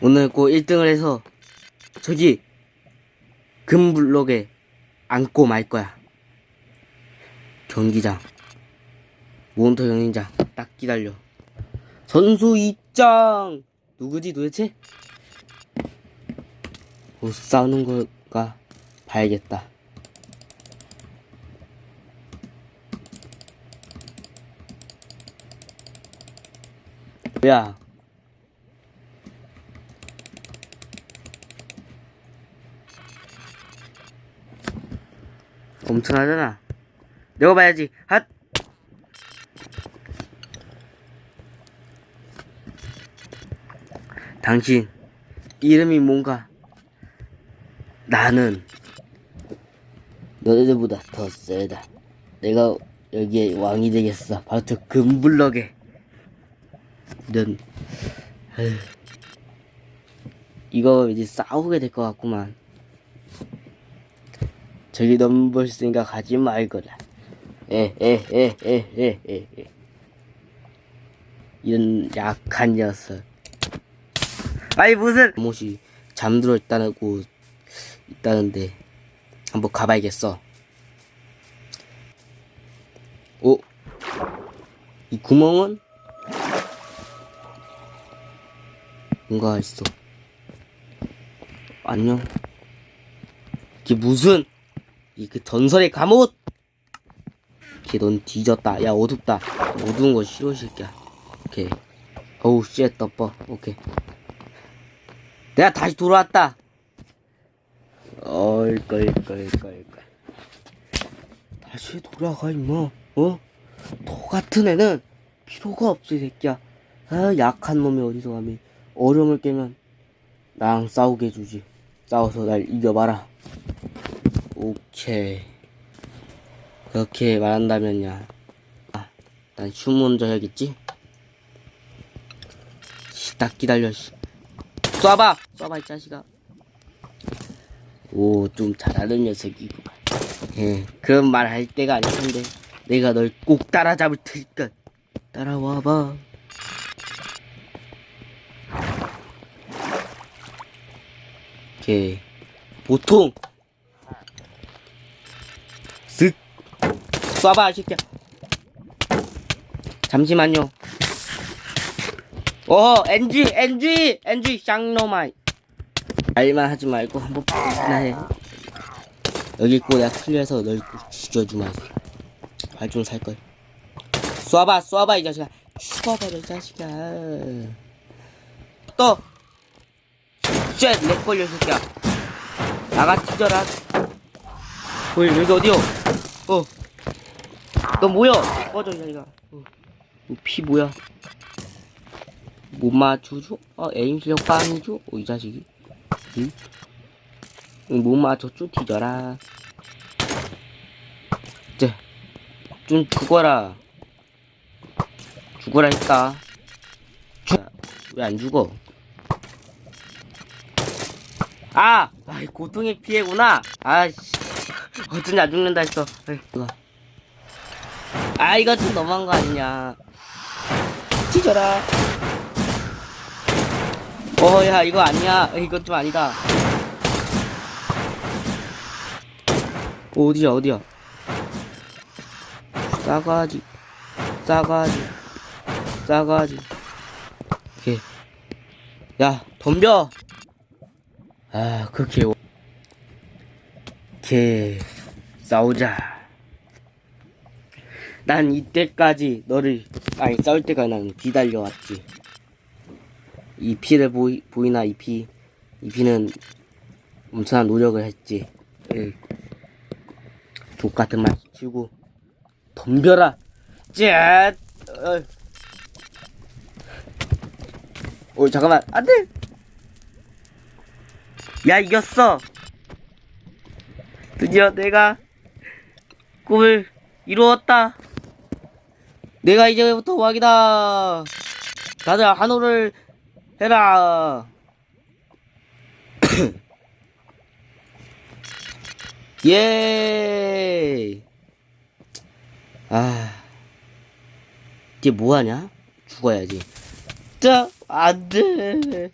오늘 꼭 1등을 해서 저기 금블럭에 안고 말 거야. 경기장. 몬터 경기장. 딱 기다려. 선수 입장! 누구지 도대체? 못 싸우는 걸까? 봐야겠다. 야. 엄청하잖아. 내가 봐야지. 핫! 당신, 이름이 뭔가? 나는 너네들보다 더 세다. 내가 여기에 왕이 되겠어. 바로 저 금블럭에. 에휴. 이거 이제 싸우게 될 것 같구만. 저기 넘볼 생각 하지 말거라. 에, 에, 에, 에, 에, 에, 에. 이런 약한 녀석. 아니, 무슨. 못이 잠들어 있다고, 있다는데, 한번 가봐야겠어. 오, 이 구멍은? 뭔가 있어. 안녕. 이게 무슨, 이 그 전설의 감옷! 걔넌 뒤졌다. 야, 어둡다. 어두운 거 싫어, 이 새끼야. 오케이. 어우, 쉣, 덮어. 오케이. 내가 다시 돌아왔다. 얼걸걸걸걸. 다시 돌아가, 임마. 어? 너 같은 애는 필요가 없지, 이 새끼야. 아, 약한 놈이 어디서 감히 어려움을 깨면 나랑 싸우게 해주지. 싸워서 날 이겨봐라. 오케이. 그렇게 말한다면야. 아, 난 춤 먼저 해야겠지? 씨, 딱 기다려, 씨. 쏴봐! 쏴봐, 이 자식아. 오, 좀 잘하는 녀석이구만. 예, 그런 말 할 때가 아닐 텐데. 내가 널 꼭 따라잡을 테니까. 따라와봐. 오케이. 보통. 쏴봐, 이 새끼야. 잠시만요. 어, NG, NG, NG, 쌍놈아. 말만 하지 말고 한번 보기나 해. 여기 있고 내가 클리어해서 널 죽여주마. 발좀 살걸. 쏴봐, 쏴봐, 이 자식아. 죽어버려, 이 자식아. 또! 쉣! 렉 걸려, 이 새끼야. 나가 찢어라. 보이, 여기 어디요? 어. 너 뭐야? 꺼져, 이. 어. 이피 뭐야? 못 맞추죠? 어, 에임 실력 빵이죠? 어, 이 자식이. 응? 응, 못 맞췄죠? 뒤져라. 이제, 좀 죽어라. 죽어라 했다. 왜안 죽어? 아! 아이, 고통의 피해구나. 아씨. 어쩐지 안 죽는다 했어. 에이. 아, 이거 좀 너무한 거 아니냐. 뒤져라. 어, 야, 이거 아니야. 이건 좀 아니다. 어, 어디야, 어디야. 싸가지. 싸가지. 싸가지. 야, 덤벼! 아, 그렇게. 오케이. 싸우자. 난 이때까지 너를, 아니, 싸울 때까지 난 기다려왔지. 이 피를 보이, 보이나 이 피. 이 피는 엄청난 노력을 했지. 예. 족같은 말 치고 덤벼라. 짠. 어. 어 잠깐만 안돼. 야 이겼어. 드디어 내가 꿈을 이루었다. 내가 이제부터 왕이다. 다들 한호를 해라. 예. 아. 이제 뭐 하냐? 죽어야지. 자, 안 돼.